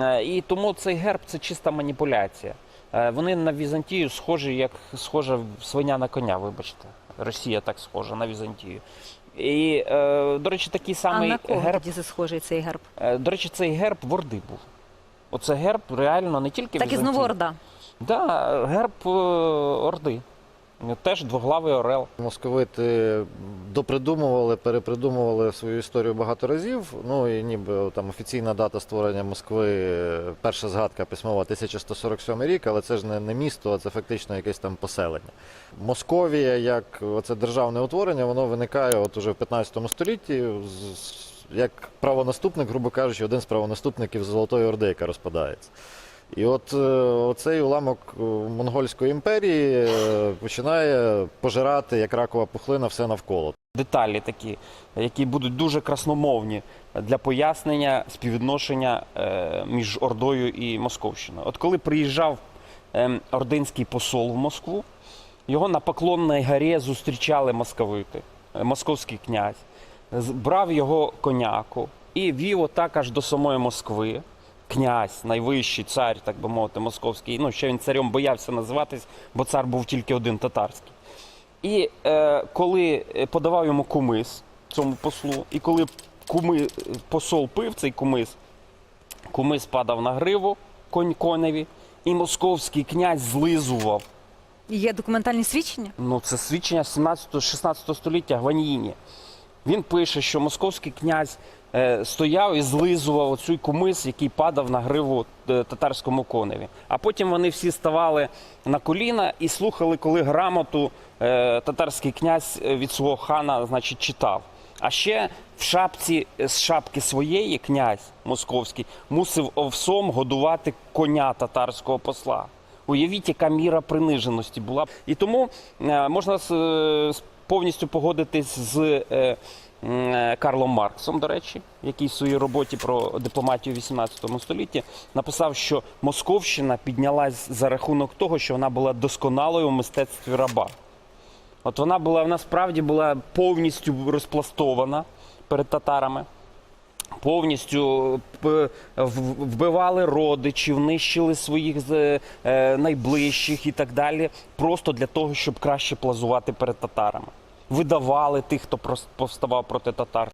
Е, І тому цей герб це чиста маніпуляція. Е, Вони на Візантію схожі, як схожа свиня на коня, вибачте. Росія так схожа на Візантію. І, е, до речі, такий А самий на кого герб. тоді схожий цей герб? До речі, цей герб в Орди був. Оце герб реально не тільки Так і знову Візантії. Орда. Да, герб Орди. Теж двоглавий орел. Московити допридумували, перепридумували свою історію багато разів. Ну і ніби там офіційна дата створення Москви, е, перша згадка письмова 1147 рік, але це ж не, не місто, а це фактично якесь там поселення. Московія, як оце державне утворення, воно виникає от уже в 15 столітті. Як правонаступник, грубо кажучи, один з правонаступників Золотої Орди, яка розпадається. І от е, оцей уламок е, монгольської імперії е, починає пожирати як ракова пухлина все навколо. Деталі такі, які будуть дуже красномовні для пояснення співвідношення між Ордою і Московщиною. От коли приїжджав ем, ординський посол в Москву, його на Поклонній горі зустрічали московити, московський князь, брав його коняку і вів отак аж до самої Москви. Князь, найвищий цар, так би мовити, московський. Ну, ще він царем боявся називатись, бо цар був тільки один татарський. І е, коли е, подавав йому кумис цьому послу, і коли куми, посол пив цей кумис, кумис падав на гриву конь коневі, і московський князь злизував. Є документальні свідчення? Ну, це свідчення 17-16 століття Гваньїні. Він пише, що московський князь е, стояв і злизував оцю кумис, який падав на гриву е, татарському коневі. А потім вони всі ставали на коліна і слухали, коли грамоту е, татарський князь від свого хана значить, читав. А ще в шапці з шапки своєї князь московський мусив овсом годувати коня татарського посла. Уявіть, яка міра приниженості була. І тому можна повністю погодитись з Карлом Марксом, до речі, який в своїй роботі про дипломатію в 18 столітті написав, що Московщина піднялась за рахунок того, що вона була досконалою в мистецтві раба. От вона була насправді була повністю розпластована перед татарами. Повністю вбивали родичів, нищили своїх е, найближчих і так далі, просто для того, щоб краще плазувати перед татарами. Видавали тих, хто повставав проти татар.